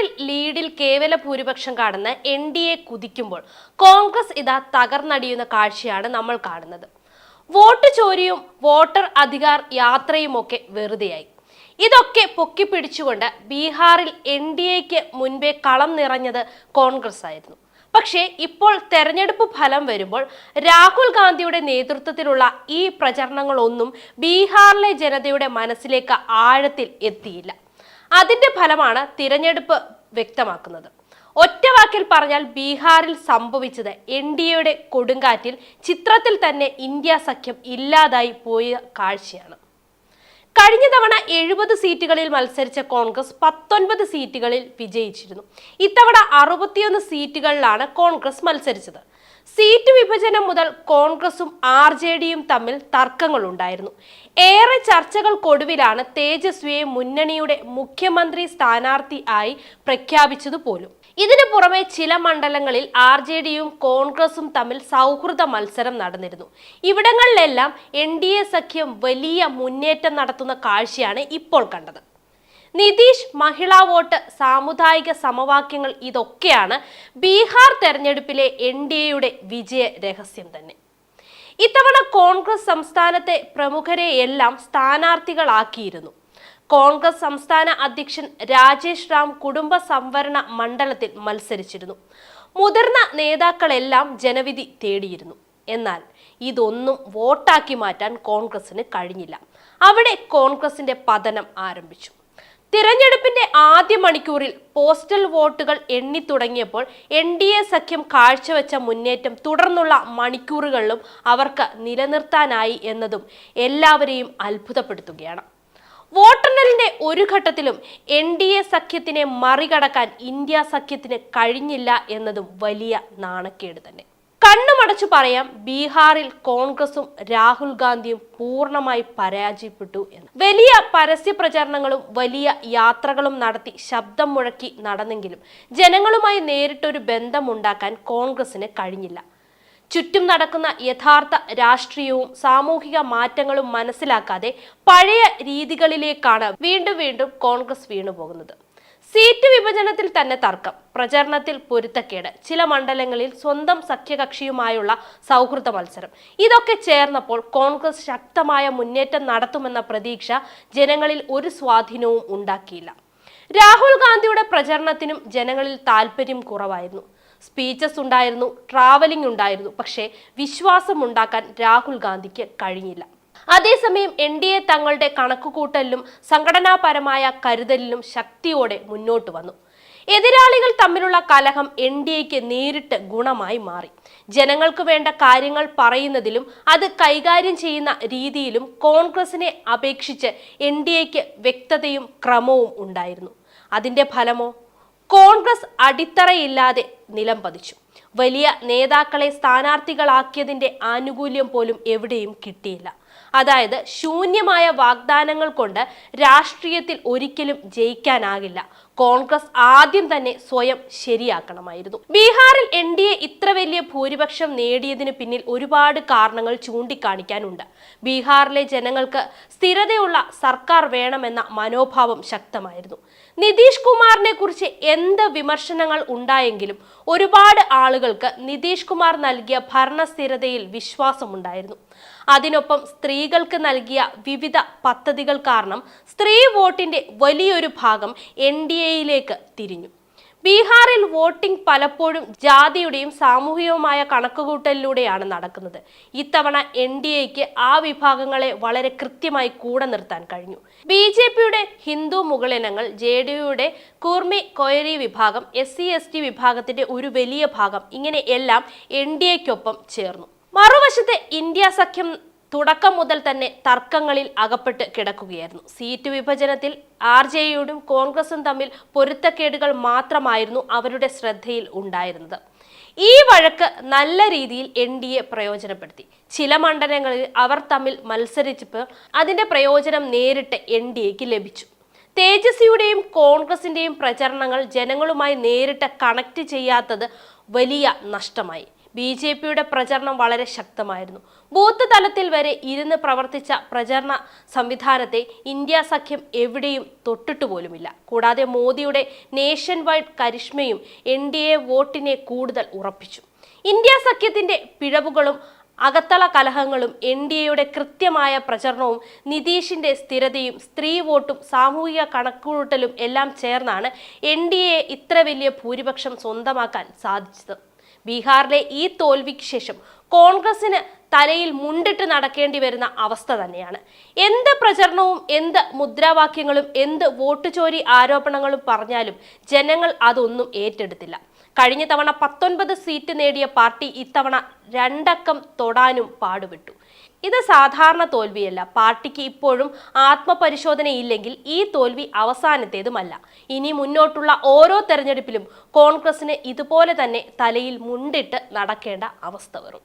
ബീഹാറിൽ ലീഡിൽ കേവല ഭൂരിപക്ഷം കാണുന്ന എൻ ഡി എ കുതിക്കുമ്പോൾ കോൺഗ്രസ് ഇതാ തകർന്നടിയുന്ന കാഴ്ചയാണ് നമ്മൾ കാണുന്നത്. വോട്ട് ചോരിയും വോട്ടർ അധികാർ യാത്രയുമൊക്കെ വെറുതെയായി. ഇതൊക്കെ പൊക്കിപ്പിടിച്ചുകൊണ്ട് ബീഹാറിൽ എൻ ഡി എക്ക് മുൻപേ കളം നിറഞ്ഞത് കോൺഗ്രസ് ആയിരുന്നു. പക്ഷേ ഇപ്പോൾ തെരഞ്ഞെടുപ്പ് ഫലം വരുമ്പോൾ രാഹുൽ ഗാന്ധിയുടെ നേതൃത്വത്തിലുള്ള ഈ പ്രചരണങ്ങളൊന്നും ബീഹാറിലെ ജനതയുടെ മനസ്സിലേക്ക് ആഴത്തിൽ എത്തിയില്ല. അതിന്റെ ഫലമാണ് തിരഞ്ഞെടുപ്പ് വ്യക്തമാക്കുന്നത്. ഒറ്റ വാക്കിൽ പറഞ്ഞാൽ ബീഹാറിൽ സംഭവിച്ചത് എൻ ഡി എയുടെ കൊടുങ്കാറ്റിൽ ചിത്രത്തിൽ തന്നെ ഇന്ത്യ സഖ്യം ഇല്ലാതായി പോയ കാഴ്ചയാണ്. കഴിഞ്ഞ തവണ എഴുപത് സീറ്റുകളിൽ മത്സരിച്ച കോൺഗ്രസ് പത്തൊൻപത് സീറ്റുകളിൽ വിജയിച്ചിരുന്നു. ഇത്തവണ അറുപത്തിയൊന്ന് സീറ്റുകളിലാണ് കോൺഗ്രസ് മത്സരിച്ചത്. സീറ്റ് വിഭജനം മുതൽ കോൺഗ്രസും ആർ ജെ ഡിയും തമ്മിൽ തർക്കങ്ങളുണ്ടായിരുന്നു. ഏറെ ചർച്ചകൾക്കൊടുവിലാണ് തേജസ്വിയെ മുന്നണിയുടെ മുഖ്യമന്ത്രി സ്ഥാനാർത്ഥി ആയി പ്രഖ്യാപിച്ചത് പോലും ഇതിനു പുറമെ ചില മണ്ഡലങ്ങളിൽ ആർ ജെ ഡിയും കോൺഗ്രസും തമ്മിൽ സൗഹൃദ മത്സരം നടന്നിരുന്നു. ഇവിടങ്ങളിലെല്ലാം എൻ ഡി എ സഖ്യം വലിയ മുന്നേറ്റം നടത്തുന്ന കാഴ്ചയാണ് ഇപ്പോൾ കണ്ടത്. നിതീഷ് മഹിളാ വോട്ട് സാമുദായിക സമവാക്യങ്ങൾ ഇതൊക്കെയാണ് ബീഹാർ തെരഞ്ഞെടുപ്പിലെ എൻ ഡി എയുടെ വിജയ രഹസ്യം തന്നെ. ഇത്തവണ കോൺഗ്രസ് സംസ്ഥാനത്തെ പ്രമുഖരെ എല്ലാം സ്ഥാനാർത്ഥികളാക്കിയിരുന്നു. കോൺഗ്രസ് സംസ്ഥാന അധ്യക്ഷൻ രാജേഷ് റാം കുടുംബ സംവരണ മണ്ഡലത്തിൽ മത്സരിച്ചിരുന്നു. മുതിർന്ന നേതാക്കളെല്ലാം ജനവിധി തേടിയിരുന്നു. എന്നാൽ ഇതൊന്നും വോട്ടാക്കി മാറ്റാൻ കോൺഗ്രസിന് കഴിഞ്ഞില്ല. അവിടെ കോൺഗ്രസിന്റെ പതനം ആരംഭിച്ചു. തിരഞ്ഞെടുപ്പിന്റെ ആദ്യ മണിക്കൂറിൽ പോസ്റ്റൽ വോട്ടുകൾ എണ്ണി തുടങ്ങിയപ്പോൾ എൻ ഡി എ സഖ്യം കാഴ്ചവെച്ച മുന്നേറ്റം തുടർന്നുള്ള മണിക്കൂറുകളിലും അവർക്ക് നിലനിർത്താനായി എന്നതും എല്ലാവരെയും അത്ഭുതപ്പെടുത്തുകയാണ്. വോട്ടെണ്ണലിന്റെ ഒരു ഘട്ടത്തിലും എൻ ഡി എ സഖ്യത്തിനെ മറികടക്കാൻ ഇന്ത്യ സഖ്യത്തിന് കഴിഞ്ഞില്ല എന്നതും വലിയ നാണക്കേട് തന്നെ. കണ്ണുമടച്ചു പറയാം ബീഹാറിൽ കോൺഗ്രസും രാഹുൽ ഗാന്ധിയും പൂർണമായി പരാജയപ്പെട്ടു എന്ന്. വലിയ പരസ്യ പ്രചരണങ്ങളും വലിയ യാത്രകളും നടത്തി ശബ്ദം മുഴക്കി നടന്നെങ്കിലും ജനങ്ങളുമായി നേരിട്ടൊരു ബന്ധമുണ്ടാക്കാൻ കോൺഗ്രസിന് കഴിഞ്ഞില്ല. ചുറ്റും നടക്കുന്ന യഥാർത്ഥ രാഷ്ട്രീയവും സാമൂഹിക മാറ്റങ്ങളും മനസ്സിലാക്കാതെ പഴയ രീതികളിലേക്കാണ് വീണ്ടും വീണ്ടും കോൺഗ്രസ് വീണുപോകുന്നത്. സീറ്റ് വിഭജനത്തിൽ തന്നെ തർക്കം. പ്രചരണത്തിൽ പൊരുത്തക്കേട്. ചില മണ്ഡലങ്ങളിൽ സ്വന്തം സഖ്യകക്ഷിയുമായുള്ള സൗഹൃദ മത്സരം. ഇതൊക്കെ ചേർന്നപ്പോൾ കോൺഗ്രസ് ശക്തമായ മുന്നേറ്റം നടത്തുമെന്ന പ്രതീക്ഷ ജനങ്ങളിൽ ഒരു സ്വാധീനവും ഉണ്ടാക്കിയില്ല. രാഹുൽ ഗാന്ധിയുടെ പ്രചരണത്തിനും ജനങ്ങളിൽ താല്പര്യം കുറവായിരുന്നു. സ്പീച്ചസ് ഉണ്ടായിരുന്നു ട്രാവലിംഗ് ഉണ്ടായിരുന്നു പക്ഷേ വിശ്വാസം ഉണ്ടാക്കാൻ രാഹുൽ ഗാന്ധിക്ക് കഴിഞ്ഞില്ല. അതേസമയം എൻ ഡി എ തങ്ങളുടെ കണക്കുകൂട്ടലിലും സംഘടനാപരമായ കരുതലിലും ശക്തിയോടെ മുന്നോട്ട് വന്നു. എതിരാളികൾ തമ്മിലുള്ള കലഹം എൻ ഡി എക്ക് നേരിട്ട് ഗുണമായി മാറി. ജനങ്ങൾക്ക് വേണ്ട കാര്യങ്ങൾ പറയുന്നതിലും അത് കൈകാര്യം ചെയ്യുന്ന രീതിയിലും കോൺഗ്രസിനെ അപേക്ഷിച്ച് എൻ ഡി എക്ക് വ്യക്തതയും ക്രമവും ഉണ്ടായിരുന്നു. അതിന്റെ ഫലമോ? കോൺഗ്രസ് അടിത്തറയില്ലാതെ നിലം പതിച്ചു വലിയ നേതാക്കളെ സ്ഥാനാർത്ഥികളാക്കിയതിന്റെ ആനുകൂല്യം പോലും എവിടെയും കിട്ടിയില്ല. അതായത് ശൂന്യമായ വാഗ്ദാനങ്ങൾ കൊണ്ട് രാഷ്ട്രീയത്തിൽ ഒരിക്കലും ജയിക്കാനാകില്ല. കോൺഗ്രസ് ആദ്യം തന്നെ സ്വയം ശരിയാക്കണമായിരുന്നു. ബീഹാറിൽ എൻ ഡി എ ഇത്ര വലിയ ഭൂരിപക്ഷം നേടിയതിന് പിന്നിൽ ഒരുപാട് കാരണങ്ങൾ ചൂണ്ടിക്കാണിക്കാനുണ്ട്. ബീഹാറിലെ ജനങ്ങൾക്ക് സ്ഥിരതയുള്ള സർക്കാർ വേണമെന്ന മനോഭാവം ശക്തമായിരുന്നു. നിതീഷ് കുമാറിനെ കുറിച്ച് എന്ത് വിമർശനങ്ങൾ ഉണ്ടായെങ്കിലും ഒരുപാട് ആളുകൾക്ക് നിതീഷ് കുമാർ നൽകിയ ഭരണസ്ഥിരതയിൽ വിശ്വാസമുണ്ടായിരുന്നു. അതിനൊപ്പം സ്ത്രീകൾക്ക് നൽകിയ വിവിധ പദ്ധതികൾ കാരണം സ്ത്രീ വോട്ടിന്റെ വലിയൊരു ഭാഗം എൻ ഡി എയിലേക്ക് തിരിഞ്ഞു. ബീഹാറിൽ വോട്ടിംഗ് പലപ്പോഴും ജാതിയുടെയും സാമൂഹികവുമായ കണക്കുകൂട്ടലിലൂടെയാണ് നടക്കുന്നത്. ഇത്തവണ എൻ ഡി എക്ക് ആ വിഭാഗങ്ങളെ വളരെ കൃത്യമായി കൂടെ നിർത്താൻ കഴിഞ്ഞു. ബി ജെ പിയുടെ ഹിന്ദു മുകളിനങ്ങൾ ജെ ഡി യുടെ കൂർമി കൊയറി വിഭാഗം എസ് സി എസ് ടി വിഭാഗത്തിന്റെ ഒരു വലിയ ഭാഗം ഇങ്ങനെ എല്ലാം എൻ ഡി എക്കൊപ്പം ചേർന്നു. മറുവശത്ത് ഇന്ത്യ സഖ്യം തുടക്കം മുതൽ തന്നെ തർക്കങ്ങളിൽ അകപ്പെട്ട് കിടക്കുകയായിരുന്നു. സീറ്റ് വിഭജനത്തിൽ ആർ ജെ യുടും കോൺഗ്രസും തമ്മിൽ പൊരുത്തക്കേടുകൾ മാത്രമായിരുന്നു അവരുടെ ശ്രദ്ധയിൽ ഉണ്ടായിരുന്നത്. ഈ വഴക്ക് നല്ല രീതിയിൽ എൻ ഡി എ പ്രയോജനപ്പെടുത്തി. ചില മണ്ഡലങ്ങളിൽ അവർ തമ്മിൽ മത്സരിച്ചപ്പോൾ അതിന്റെ പ്രയോജനം നേരിട്ട് എൻ ഡി എക്ക് ലഭിച്ചു. തേജസ്വിയുടെയും കോൺഗ്രസിന്റെയും പ്രചരണങ്ങൾ ജനങ്ങളുമായി നേരിട്ട് കണക്ട് ചെയ്യാത്തത് വലിയ നഷ്ടമായി. ബി ജെ പിയുടെ പ്രചരണം വളരെ ശക്തമായിരുന്നു. ബൂത്ത് തലത്തിൽ വരെ ഇരുന്ന് പ്രവർത്തിച്ച പ്രചരണ സംവിധാനത്തെ ഇന്ത്യ സഖ്യം എവിടെയും തൊട്ടിട്ട് പോലുമില്ല. കൂടാതെ മോദിയുടെ നേഷൻ വൈഡ് കരിഷ്മയും എൻ ഡി എ വോട്ടിനെ കൂടുതൽ ഉറപ്പിച്ചു. ഇന്ത്യ സഖ്യത്തിന്റെ പിഴവുകളും അകത്തള കലഹങ്ങളും എൻ ഡി എയുടെ കൃത്യമായ പ്രചരണവും നിതീഷിന്റെ സ്ഥിരതയും സ്ത്രീ വോട്ടും സാമൂഹിക കണക്കുകൂട്ടലും എല്ലാം ചേർന്നാണ് എൻ ഡി എ ഇത്ര വലിയ ഭൂരിപക്ഷം സ്വന്തമാക്കാൻ സാധിച്ചത്. ബീഹാറിലെ ഈ തോൽവിക്ക് ശേഷം കോൺഗ്രസിന് തലയിൽ മുണ്ടിട്ട് നടക്കേണ്ടി വരുന്ന അവസ്ഥ തന്നെയാണ്. എന്ത് പ്രചരണവും എന്ത് മുദ്രാവാക്യങ്ങളും എന്ത് വോട്ട് ചോരി ആരോപണങ്ങളും പറഞ്ഞാലും ജനങ്ങൾ അതൊന്നും ഏറ്റെടുത്തില്ല. കഴിഞ്ഞ തവണ പത്തൊൻപത് സീറ്റ് നേടിയ പാർട്ടി ഇത്തവണ രണ്ടക്കം തൊടാനും പാടുപെട്ടു. ഇത് സാധാരണ തോൽവിയല്ല. പാർട്ടിക്ക് ഇപ്പോഴും ആത്മപരിശോധനയില്ലെങ്കിൽ ഈ തോൽവി അവസാനത്തേതുമല്ല. ഇനി മുന്നോട്ടുള്ള ഓരോ തെരഞ്ഞെടുപ്പിലും കോൺഗ്രസിന് ഇതുപോലെ തന്നെ തലയിൽ മുണ്ടിട്ട് നടക്കേണ്ട അവസ്ഥ വരും.